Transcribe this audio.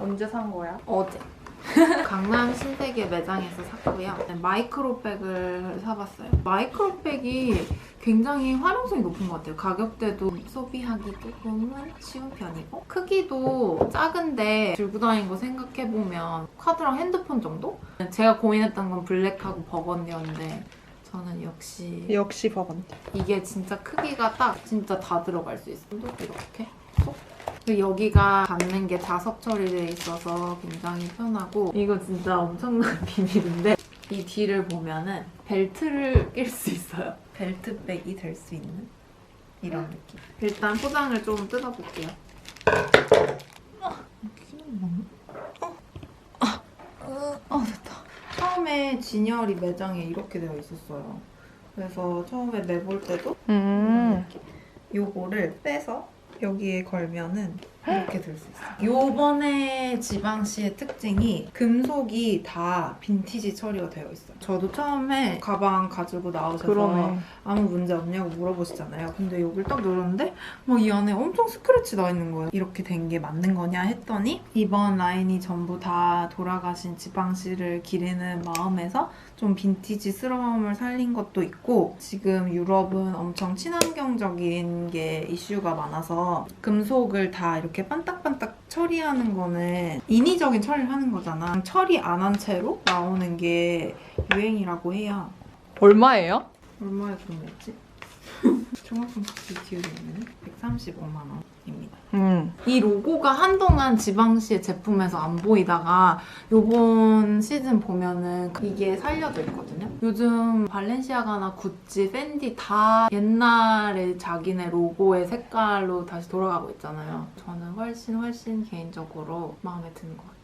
언제 산 거야? 어제. 강남 신세계 매장에서 샀고요. 네, 마이크로백을 사봤어요. 마이크로백이 굉장히 활용성이 높은 것 같아요. 가격대도 소비하기 조금은 쉬운 편이고 크기도 작은데 들고 다니는 거 생각해보면 카드랑 핸드폰 정도? 제가 고민했던 건 블랙하고 버건디였는데 저는 역시 역시 버건. 이게 진짜 크기가 딱 진짜 다 들어갈 수 있어. 또 이렇게 쏙. 여기가 닿는 게 자석 처리되어 있어서 굉장히 편하고 이거 진짜 엄청난 비밀인데 이 뒤를 보면은 벨트를 낄 수 있어요. 벨트백이 될 수 있는 이런 느낌. 일단 포장을 좀 뜯어볼게요. 어 됐다. 처음에 진열이 매장에 이렇게 되어 있었어요. 그래서 처음에 내볼 때도 음. 요거를 빼서 여기에 걸면은 이렇게 들 수 있어요. 요번에 지방시의 특징이 금속이 다 빈티지 처리가 되어 있어요. 저도 처음에 가방 가지고 나오셔서 그러네. 아무 문제 없냐고 물어보시잖아요. 근데 여기를 딱 열었는데 막 이 안에 엄청 스크래치 나 있는 거예요. 이렇게 된 게 맞는 거냐 했더니 이번 라인이 전부 다 돌아가신 지방시를 기리는 마음에서 좀 빈티지스러움을 살린 것도 있고 지금 유럽은 엄청 친환경적인 게 이슈가 많아서 금속을 다 이렇게 반딱반딱 처리하는 거는 인위적인 처리를 하는 거잖아. 처리 안 한 채로 나오는 게 유행이라고 해요. 얼마예요? 얼마에 구매했지? 정확한 값이 기억이 안 나네. 135만 원입니다. 음. 이 로고가 한동안 지방시의 제품에서 안 보이다가 요번 시즌 보면은 이게 살려져 있거든요. 요즘 발렌시아가나 구찌, 팬디 다 옛날에 자기네 로고의 색깔로 다시 돌아가고 있잖아요. 저는 훨씬 훨씬 개인적으로 마음에 드는 것 같아요.